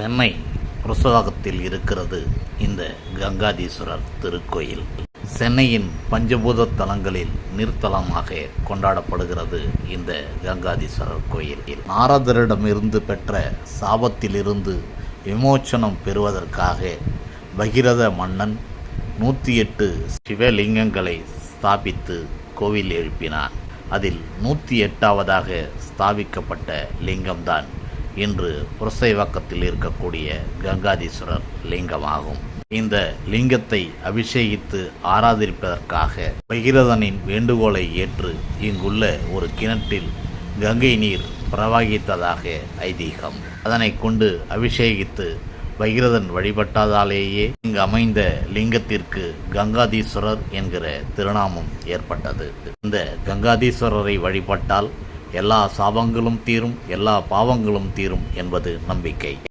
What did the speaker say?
சென்னை புரசவாகத்தில் இருக்கிறது இந்த கங்காதீஸ்வரர் திருக்கோயில். சென்னையின் பஞ்சபூத தலங்களில் நீர்த்தலமாக கொண்டாடப்படுகிறது இந்த கங்காதீஸ்வரர் கோயில். நாரதரிடமிருந்து பெற்ற சாபத்திலிருந்து விமோச்சனம் பெறுவதற்காக பகிரத மன்னன் நூற்றி எட்டு சிவலிங்கங்களை ஸ்தாபித்து கோவில் எழுப்பினான். அதில் நூற்றி எட்டாவதாக ஸ்தாபிக்கப்பட்ட லிங்கம்தான் இன்று புரசைவாக்கத்தில் இருக்கக்கூடிய கங்காதீஸ்வரர் லிங்கமாகும். இந்த லிங்கத்தை அபிஷேகித்து ஆராதிப்பதற்காக பகிரதனின் வேண்டுகோளை ஏற்று இங்குள்ள ஒரு கிணற்றில் கங்கை நீர் பிரவகித்ததாக ஐதீகம். அதனை கொண்டு அபிஷேகித்து பகிரதன் வழிபட்டதாலேயே இங்கு அமைந்த லிங்கத்திற்கு கங்காதீஸ்வரர் என்கிற திருநாமம் ஏற்பட்டது. இந்த கங்காதீஸ்வரரை வழிபட்டால் எல்லா சாபங்களும் தீரும் எல்லா பாவங்களும் தீரும் என்பது நம்பிக்கை.